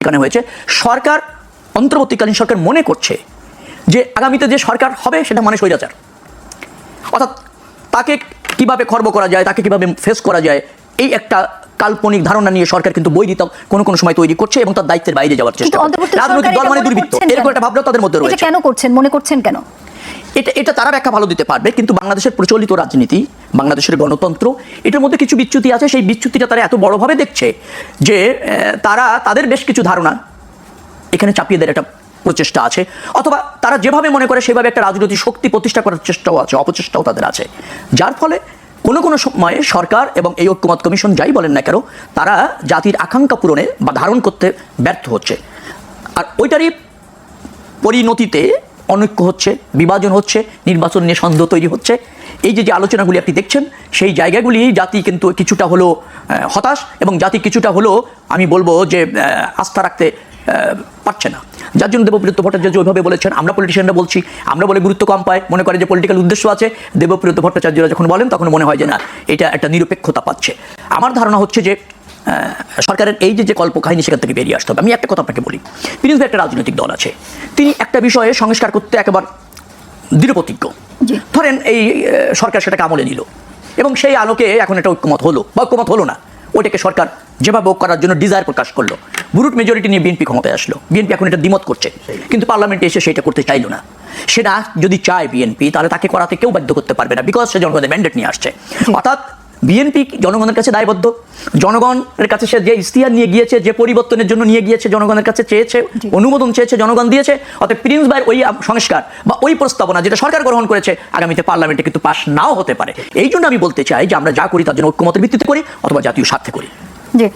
এখানে হয়েছে সরকার অন্তর্বর্তীকালীন সরকার মনে করছে যে আগামীতে যে সরকার হবে সেটা মানে স্বৈরাচার। অর্থাৎ তাকে কীভাবে খর্ব করা যায় তাকে কীভাবে ফেস করা যায় এই একটা কাল্পনিক ধারণা নিয়ে সরকার কিন্তু বই দিত কোনো কোনো সময় তৈরি করছে এবং তার দায়িত্বের বাইরে যাওয়ার চেষ্টা রাজনৈতিক দল মানে দুর্বৃত্ত। এরকম একটা ভাবনা তাদের মধ্যে রয়েছে। কেন করছেন? মনে করছেন কেন? এটা এটা তারা ব্যাখ্যা ভালো দিতে পারবে, কিন্তু বাংলাদেশের প্রচলিত রাজনীতি, বাংলাদেশের গণতন্ত্র, এটার মধ্যে কিছু বিচ্যুতি আছে। সেই বিচ্যুতিটা তারা এত বড়ভাবে দেখছে যে তারা তাদের বেশ কিছু ধারণা এখানে চাপিয়ে দেওয়ার একটা প্রচেষ্টা আছে। অথবা তারা যেভাবে মনে করে, সেভাবে একটা রাজনৈতিক শক্তি প্রতিষ্ঠা করার চেষ্টাও আছে, অপচেষ্টাও তাদের আছে। যার ফলে কোনো কোনো সময়ে সরকার এবং এই ঐক্যমত কমিশন যাই বলেন না কেন, তারা জাতির আকাঙ্ক্ষা পূরণে বা ধারণ করতে ব্যর্থ হচ্ছে। আর ওইটারই পরিণতিতে অনৈক্য হচ্ছে, বিভাজন হচ্ছে, নির্বাচন নিয়ে সন্দেহ তৈরি হচ্ছে। এই যে যে আলোচনাগুলি আপনি দেখছেন, সেই জায়গাগুলি জাতি কিন্তু কিছুটা হলো হতাশ এবং জাতি কিছুটা হলো, আমি বলব যে আস্থা রাখতে পারছে না। যার জন্য দেবপ্রিয়ত ভট্টাচার্য ওইভাবে বলেছেন, আমরা পলিটিশিয়ানরা বলছি, আমরা বলে গুরুত্ব কম পায়। মনে করে যে পলিটিক্যাল উদ্দেশ্য আছে। দেবপ্রিয়ত ভট্টাচার্যরা যখন বলেন, তখন মনে হয় যে, না, এটা একটা নিরপেক্ষতা পাচ্ছে। আমার ধারণা হচ্ছে যে সরকারের এই যে যে কল্পকাহিনী সেখান থেকে বেরিয়ে আসতে হবে। আমি একটা কথা আপনাকে বলি। ভাই একটা রাজনৈতিক দল আছে। তিনি একটা বিষয়ে সংস্কার করতে একেবারে দৃঢ়প্রতিজ্ঞ। ধরেন এই সরকার সেটাকে আমলে নিল। এবং সেই আলোকে এখন এটা ঐক্যমত হলো। বা ঐক্যমত হলো না। ওইটাকে সরকার যেভাবে করার জন্য ডিজায়ার প্রকাশ করল। বুরুট মেজরিটি নিয়ে বিএনপি ক্ষমতায় আসলো। বিএনপি এখন এটা দ্বিমত করছে। কিন্তু পার্লামেন্টে এসে সেটা করতে চাইলো না। সেটা যদি চায় বিএনপি তাহলে তাকে করাতে কেউ বাধ্য করতে পারবে না। বিকজ সে জনগণের ম্যান্ডেট নিয়ে আসছে। অর্থাৎ বিএনপি জনগণের কাছে দায়বদ্ধ। জনগণের কাছে সে যে ইস্তিহার নিয়ে গিয়েছে যে পরিবর্তনের জন্য নিয়ে গিয়েছে জনগণের কাছে চেয়েছে অনুমোদন চেয়েছে জনগণ দিয়েছে অর্থাৎ প্রিন্স ভাইয়ের ওই সংস্কার বা ওই প্রস্তাবনা যেটা সরকার গ্রহণ করেছে আগামীতে পার্লামেন্টে কিন্তু পাশ নাও হতে পারে। এই জন্য আমি বলতে চাই যে আমরা যা করি তার জন্য ঐক্যমতের ভিত্তিতে করি অথবা জাতীয় স্বার্থে করি। জি।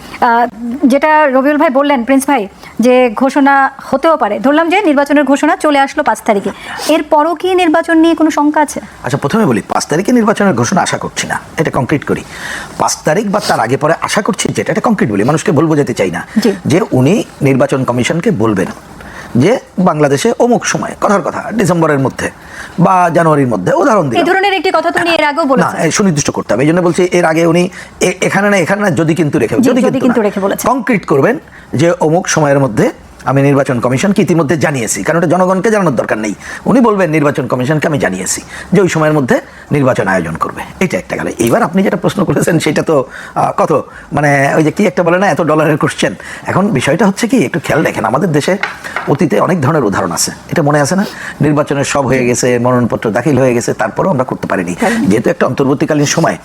যেটা রবিউল ভাই বললেন প্রিন্স ভাই যে ঘোষণা হতেও পারে। ধরলাম যে নির্বাচনের ঘোষণা চলে আসলো পাঁচ তারিখে। এরপরও কি নির্বাচন নিয়ে কোনো শঙ্কা আছে? আচ্ছা প্রথমে বলি পাঁচ তারিখে নির্বাচনের ঘোষণা আশা করছি না। এটা কংক্রিট করি। পাঁচ তারিখ বা তার আগে পরে আশা করছি যেটা এটা কংক্রিট বলি মানুষকে বলব যেতে চাই না। যে উনি নির্বাচন কমিশনকে বলবেন। যে বাংলাদেশে অমুক সময় কথার কথা ডিসেম্বরের মধ্যে বা জানুয়ারির মধ্যে উদাহরণ এই ধরনের একটি কথা তো উনি এর আগেও বলেছেন না সুনির্দিষ্ট করতে হবে। এই জন্য বলছি এর আগে উনি এখানে না এখানে না যদি কিন্তু রেখে যদি কিন্তু রেখে বলেছেন। কংক্রিট করবেন যে অমুক সময়ের মধ্যে আমি নির্বাচন কমিশনকে ইতিমধ্যে জানিয়েছি কারণ এটা জনগণকে জানানোর দরকার নেই। উনি বলবেন নির্বাচন কমিশনকে আমি জানিয়েছি যে ওই সময়ের মধ্যে নির্বাচন আয়োজন করবে। এটা একটা গেল। এইবার আপনি যেটা প্রশ্ন করেছেন সেটা তো কত? মানে ওই যে কি একটা বলে না এত ডলারের কোশ্চেন এখন বিষয়টা হচ্ছে কি একটু খেয়াল রাখেন আমাদের দেশে অতীতে অনেক ধরনের উদাহরণ আছে। এটা মনে আছে না? নির্বাচনের সব হয়ে গেছে মনোনয়নপত্র দাখিল হয়ে গেছে তারপরেও আমরা করতে পারিনি। যেহেতু একটা অন্তর্বর্তীকালীন সময়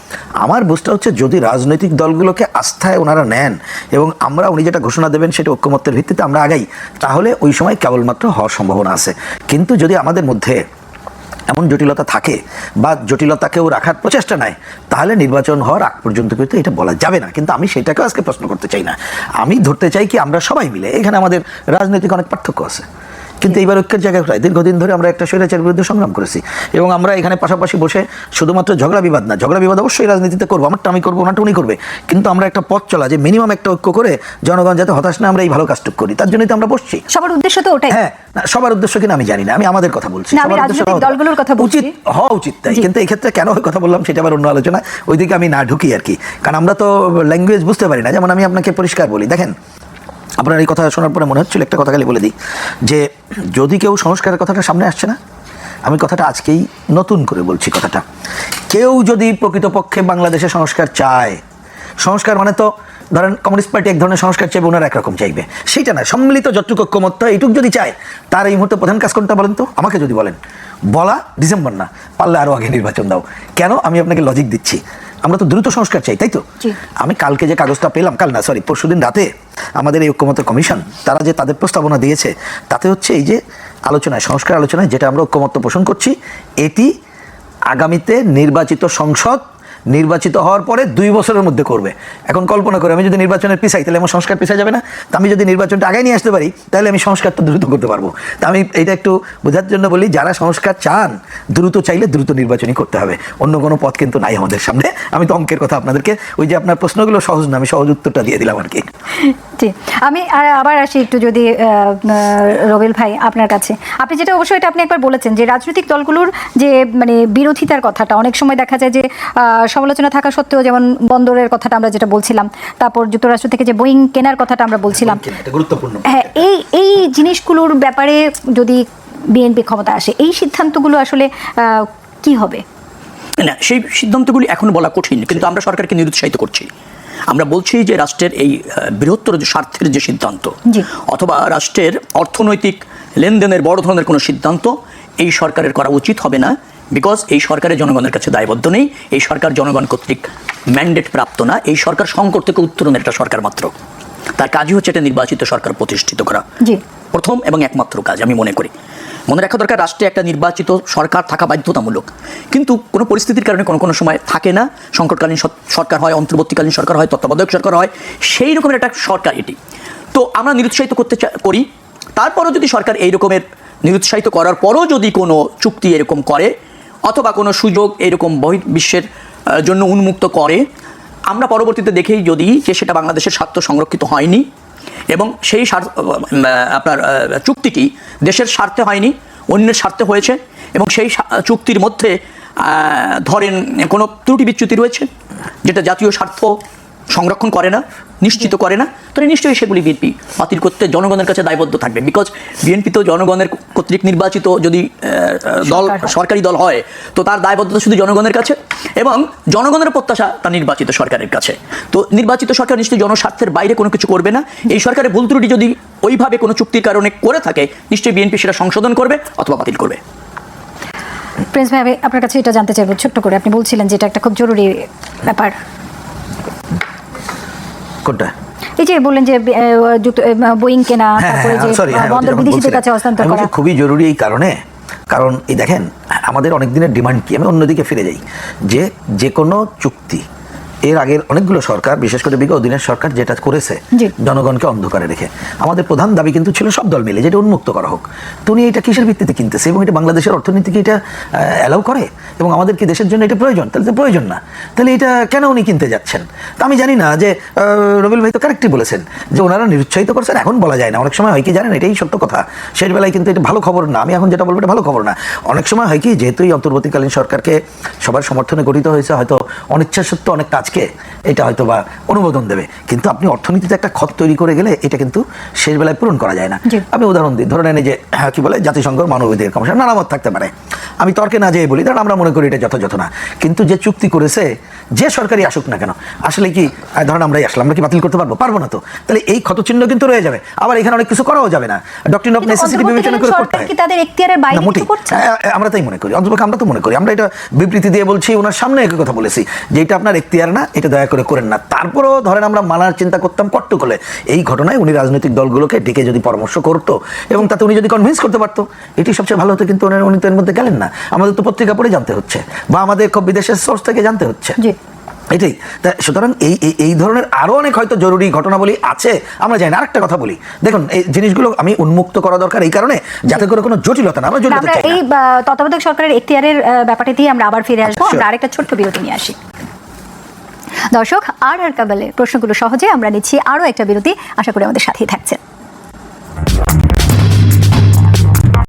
আমার বুঝটা হচ্ছে যদি রাজনৈতিক দলগুলোকে আস্থায় ওনারা নেন এবং আমরা উনি যেটা ঘোষণা দেবেন সেটা ঐক্যমত্যের ভিত্তিতে আমরা আগাই তাহলে ওই সময় কেবলমাত্র হওয়ার সম্ভাবনা আছে। কিন্তু যদি আমাদের মধ্যে এমন জটিলতা থাকে বা জটিলতাকেও রাখার প্রচেষ্টা নেয় তাহলে নির্বাচন হওয়ার আগ পর্যন্ত কিন্তু এটা বলা যাবে না। কিন্তু আমি সেটাকেও আজকে প্রশ্ন করতে চাই না। আমি ধরতে চাই কি আমরা সবাই মিলে, এখানে আমাদের রাজনৈতিক অনেক পার্থক্য আছে। কিন্তু এইবার ঐক্যের জায়গায় কোথায় দীর্ঘদিন ধরে আমরা একটা স্বৈরাচারের বিরুদ্ধে সংগ্রাম করেছি এবং আমরা এখানে পাশাপাশি বসে শুধুমাত্র ঝগড়া বিবাদ না ঝগড়া বিবাদ অবশ্যই রাজনীতিতে করব আমারটা আমি করব ওনারটা উনি করবে। কিন্তু আমরা একটা পথ চলা যে মিনিমাম একটা ঐক্য করে জনগণ যাতে হতাশ না আমরা এই ভালো কাজটুক করি। তার জন্যই তো আমরা বসছি। সবার উদ্দেশ্য তো ওটাই। হ্যাঁ না, সবার উদ্দেশ্য কিনা আমি জানি না আমি আমাদের কথা বলছি। সবার উদ্দেশ্য দলগুলোর কথা উচিত হওয়া উচিত তাই। কিন্তু এই ক্ষেত্রে কেন ওই কথা বললাম সেটা আবার অন্য আলোচনা ওইদিকে আমি না ঢুকি আর কি। কারণ আমরা তো ল্যাঙ্গুয়েজ বুঝতে পারি না। যেমন আমি আপনাকে পরিষ্কার বলি দেখেন আপনার এই কথা শোনার পরে মনে হচ্ছিল একটা কথা খালি বলে দিই, যে যদি কেউ সংস্কারের কথাটা সামনে আসছে না, আমি কথাটা আজকেই নতুন করে বলছি কথাটা। কেউ যদি প্রকৃতপক্ষে বাংলাদেশে সংস্কার চায়, সংস্কার মানে তো ধরেন কমিউনিস্ট পার্টি এক ধরনের সংস্কার চাইবে, ওনারা একরকম চাইবে। সেইটা না সম্মিলিত যতটুকু ঐক্যমত্য এইটুক যদি চায়, তার এই মুহূর্তে প্রধান কাজ কোনটা বলেন তো? আমাকে যদি বলেন। বলা ডিসেম্বর না, পারলে আরও আগে নির্বাচন দাও। কেন? আমি আপনাকে লজিক দিচ্ছি। আমরা তো দ্রুত সংস্কার চাই তাই তো? আমি কালকে যে কাগজটা পেলাম কাল না সরি পরশুদিন রাতে আমাদের এই ঐক্যমত কমিশন তারা যে তাদের প্রস্তাবনা দিয়েছে তাতে হচ্ছে এই যে আলোচনায় সংস্কার আলোচনায় যেটা আমরা ঐক্যমত পোষণ করছি এটি আগামীতে নির্বাচিত সংসদ নির্বাচিত হওয়ার পরে দুই বছরের মধ্যে করবে। এখন কল্পনা করে, আমি যদি নির্বাচনের পিছাই, তাহলে আমার সংস্কার পিছাই যাবে না। তা আমি যদি নির্বাচনটা আগে নিয়ে আসতে পারি, তাহলে আমি সংস্কারটা দ্রুত করতে পারব। তা আমি এটা একটু বোঝার জন্য বলি, যারা সংস্কার চান, দ্রুত চাইলে দ্রুত নির্বাচনই করতে হবে। অন্য কোনো পথ কিন্তু নাই আমাদের সামনে। আমি তো অঙ্কের কথা আপনাদেরকে, ওই যে আপনার প্রশ্নগুলো সহজ না, আমি সহজ উত্তরটা দিয়ে দিলাম আর কি। জি, আমি আবার আসি একটু যদি রবিল ভাই আপনার কাছে। আপনি যেটা অবশ্যই এটা আপনি একবার বলেছেন যে রাজনৈতিক দলগুলোর যে মানে বিরোধিতার কথাটা, অনেক সময় দেখা যায় যে সমালোচনা থাকা সত্ত্বেও যেমন বন্দরের কথাটা আমরা যেটা বলছিলাম তারপর যুক্তরাষ্ট্র থেকে যে বোয়িং কেনার কথাটা আমরা বলছিলাম গুরুত্বপূর্ণ। হ্যাঁ এই এই জিনিসগুলোর ব্যাপারে যদি বিএনপি ক্ষমতা আসে এই সিদ্ধান্তগুলো আসলে কি হবে? না সেই সিদ্ধান্তগুলি এখন বলা কঠিন কিন্তু আমরা সরকারকে নিরুৎসাহিত করছি। আমরা বলছি যে রাষ্ট্রের এই বৃহত্তর যে স্বার্থের যে সিদ্ধান্ত অথবা রাষ্ট্রের অর্থনৈতিক লেনদেনের বড় ধরনের কোনো সিদ্ধান্ত এই সরকারের করা উচিত হবে না। বিকজ এই সরকারের জনগণের কাছে দায়বদ্ধ নেই এই সরকার জনগণ কর্তৃক ম্যান্ডেট প্রাপ্ত না এই সরকার সংকট থেকে উত্তরণের একটা সরকার মাত্র। তার কাজই হচ্ছে এটা নির্বাচিত সরকার প্রতিষ্ঠিত করা। জি। প্রথম এবং একমাত্র কাজ আমি মনে করি। মনে রাখা দরকার রাষ্ট্রে একটা নির্বাচিত সরকার থাকা বাধ্যতামূলক। কিন্তু কোনো পরিস্থিতির কারণে কোনো কোনো সময় থাকে না সংকটকালীন সরকার হয় অন্তর্বর্তীকালীন সরকার হয় তত্ত্বাবধায়ক সরকার হয় সেই রকমের একটা সরকার এটি। তো আমরা নিরুৎসাহিত করতে চা- করি। তারপরও যদি সরকার এই রকমের নিরুৎসাহিত করার পরও যদি কোনো চুক্তি এরকম করে অথবা কোনো সুযোগ এরকম বহির্বিশ্বের বিশ্বের জন্য উন্মুক্ত করে। আমরা পরবর্তীতে দেখেই যদি যে সেটা বাংলাদেশের স্বার্থ সংরক্ষিত হয়নি এবং সেই স্বার্থ- আপনার চুক্তিটি দেশের স্বার্থে হয়নি, অন্যের স্বার্থে হয়েছে এবং সেই চুক্তির মধ্যে ধরেন কোনো ত্রুটি বিচ্যুতি রয়েছে, যেটা জাতীয় স্বার্থ সংরক্ষণ করে না নিশ্চিত করে না তাহলে নিশ্চয়ই সেগুলি বিএনপি বাতিল করতে জনগণের কাছে দায়বদ্ধ থাকবে। বিকজ বিএনপি তো জনগণের কর্তৃক নির্বাচিত যদি দল সরকার সরকারি দল হয় তো তার দায়বদ্ধতা শুধু জনগণের কাছে এবং জনগণের প্রত্যাশা তার নির্বাচিত সরকারের কাছে। তো নির্বাচিত সরকার নিশ্চয়ই জনস্বার্থের বাইরে কোনো কিছু করবে না। এই সরকারের ভুল ত্রুটি যদি ওইভাবে কোনো চুক্তির কারণে করে থাকে নিশ্চয়ই বিএনপি সেটা সংশোধন করবে অথবা বাতিল করবে। প্রিন্স ভাই আপনার কাছে এটা জানতে চাইব ছোট্ট করে। আপনি বলছিলেন যে এটা একটা খুব জরুরি ব্যাপার। কোনটা এই যে বললেন যে বোয়িং কেনা হ্যাঁ, তারপরে হ্যাঁ, যে হ্যাঁ, বন্দর বিদেশিদের কাছে হস্তান্তর করা। খুবই জরুরি এই কারণে কারণ এই দেখেন আমাদের অনেক দিনের ডিমান্ড কি আমি অন্যদিকে ফিরে যাই যে যে কোনো চুক্তি এর আগের অনেকগুলো সরকার বিশেষ করে বিগত দিনের সরকার যেটা করেছে জনগণকে অন্ধকারে রেখে। আমাদের প্রধান দাবি কিন্তু ছিল সব দল মিলে যেটা উন্মুক্ত করা হোক। তো উনি এটা কিসের ভিত্তিতে কিনতেছে? এবং এটা বাংলাদেশের অর্থনীতিকে এটা অ্যালাউ করে? এবং আমাদের কি দেশের জন্য এটা প্রয়োজন? তাহলে তো প্রয়োজন না। তাহলে এটা কেন উনি কিনতে যাচ্ছেন? তা আমি জানি না যে রবিল ভাই তো কারেক্টই বলেছেন যে ওনারা নিরুৎসাহিত করছেন। এখন বলা যায় না। অনেক সময় হয় কি জানেন? এটাই সত্য কথা। শেষ বেলায় কিন্তু এটা ভালো খবর না। আমি এখন যেটা বলব এটা ভালো খবর না। অনেক সময় হয় কি যেহেতু এই অন্তর্বর্তীকালীন সরকারকে সবার সমর্থনে গঠিত হয়েছে হয়তো অনিচ্ছা সত্ত্বেও অনেক কাজকে এটা হয়তো বা অনুমোদন দেবে। কিন্তু আপনি অর্থনীতিতে একটা খত তৈরি করে গেলে এটা কিন্তু শেষ বেলায় পূরণ করা যায় না। আমি উদাহরণ দিই ধরে নেন এই যে হ্যাঁ, কি বলে জাতিসংঘ মানবাধিকার কমিশন নানা মত থাকতে পারে। আমি তর্কে না যেয়ে বলি কারণ আমরা মনে করি এটা যথাযথ না। কিন্তু যে চুক্তি করেছে যে সরকারি আসুক না কেন আসলে কি ধরেন আমরাই আসলাম আমরা কি বাতিল করতে পারব? পারব না তো। তাহলে এই ক্ষতচিহ্ন কিন্তু রয়ে যাবে। আবার এখানে অনেক কিছু করাও যাবে না। ডক্টর অফ নেসেসিটি বিবেচনা করে করতে তাদের এখতিয়ারের বাইরে কিছু করছে? হ্যাঁ, আমরা তাই মনে করি। অন্তপক্ষে আমরা তো মনে করি। আমরা এটা বিবৃতি দিয়ে বলছি ওনার সামনে একই কথা বলেছি যে এটা আপনার এখতিয়ার না এটা দয়া করে করেন না। তারপরেও ধরেন আমরা মানার চিন্তা করতাম কট্টু করলে এই ঘটনায় উনি রাজনৈতিক দলগুলোকে ডেকে যদি পরামর্শ করতো এবং তাতে উনি যদি কনভিন্স করতে পারতো এটি সবচেয়ে ভালো হতো কিন্তু উনি- তো এর মধ্যে গেলেন না। আমাদের তো পত্রিকা পড়ে জানতে হচ্ছে বা আমাদের খুব বিদেশের সোর্স থেকে জানতে হচ্ছে। এটাই। তা সুতরাং এই এই- ধরনের আরও অনেক হয়তো জরুরি ঘটনাবলী আছে আমরা জানি না। আরেকটা কথা বলি। দেখুন এই জিনিসগুলো আমি উন্মুক্ত করা দরকার এই কারণে যাতে করে কোনো জটিলতা না আমরা জটিলতা না। এই তত্ত্বাবধায়ক সরকারের এখতিয়ারের ব্যাপারটি দিয়ে আমরা আবার ফিরে আসব. আমরা আরেকটা ছোট্ট বিরতি নিয়ে আসি। দর্শক, আর আর কাবালে প্রশ্নগুলো সহজে আমরা নিচ্ছি আরও একটা বিরতি। আশা করি আমাদের সাথেই থাকছেন।